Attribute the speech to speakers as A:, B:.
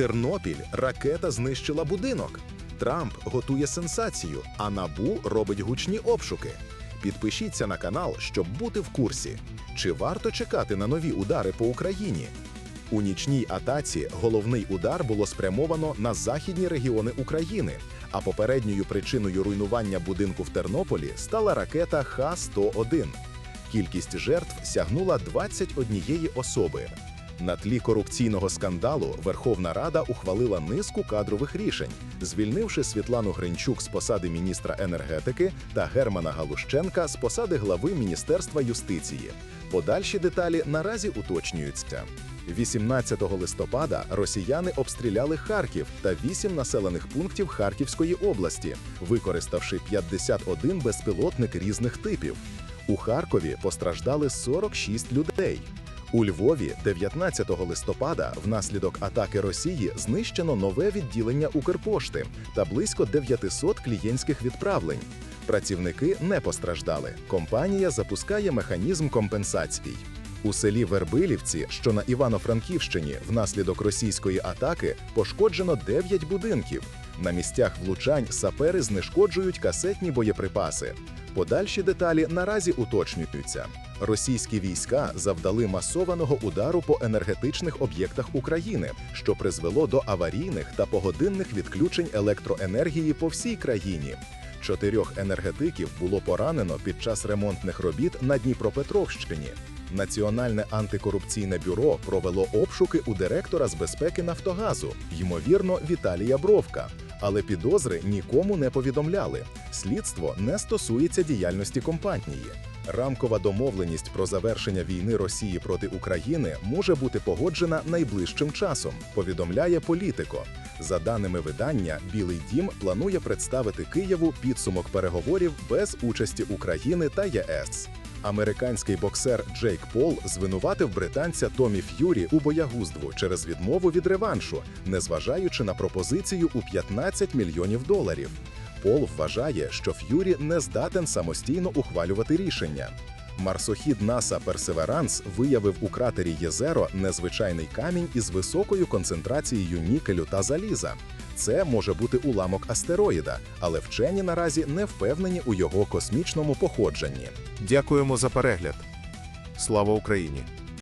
A: Тернопіль ракета знищила будинок. Трамп готує сенсацію, а Набу робить гучні обшуки. Підпишіться на канал, щоб бути в курсі. Чи варто чекати на нові удари по Україні? У нічній атаці головний удар було спрямовано на західні регіони України. А попередньою причиною руйнування будинку в Тернополі стала ракета Х-101. Кількість жертв сягнула 21 особи. На тлі корупційного скандалу Верховна Рада ухвалила низку кадрових рішень, звільнивши Світлану Гринчук з посади міністра енергетики та Германа Галущенка з посади глави Міністерства юстиції. Подальші деталі наразі уточнюються. 18 листопада росіяни обстріляли Харків та 8 населених пунктів Харківської області, використавши 51 безпілотник різних типів. У Харкові постраждали 46 людей. У Львові 19 листопада внаслідок атаки Росії знищено нове відділення Укрпошти та близько 900 клієнтських відправлень. Працівники не постраждали. Компанія запускає механізм компенсацій. У селі Вербилівці, що на Івано-Франківщині, внаслідок російської атаки пошкоджено 9 будинків. На місцях влучань сапери знешкоджують касетні боєприпаси. Подальші деталі наразі уточнюються. Російські війська завдали масованого удару по енергетичних об'єктах України, що призвело до аварійних та погодинних відключень електроенергії по всій країні. Чотирьох енергетиків було поранено під час ремонтних робіт на Дніпропетровщині. Національне антикорупційне бюро провело обшуки у директора з безпеки Нафтогазу, ймовірно, Віталія Бровка. Але підозри нікому не повідомляли. Слідство не стосується діяльності компанії. Рамкова домовленість про завершення війни Росії проти України може бути погоджена найближчим часом, повідомляє політико. За даними видання, Білий Дім планує представити Києву підсумок переговорів без участі України та ЄС. Американський боксер Джейк Пол звинуватив британця Томі Ф'юрі у боягуздву через відмову від реваншу, незважаючи на пропозицію у 15 мільйонів доларів. Пол вважає, що Ф'юрі не здатен самостійно ухвалювати рішення. Марсохід НАСА Персеверанс виявив у кратері Єзеро незвичайний камінь із високою концентрацією нікелю та заліза. Це може бути уламок астероїда, але вчені наразі не впевнені у його космічному походженні.
B: Дякуємо за перегляд. Слава Україні!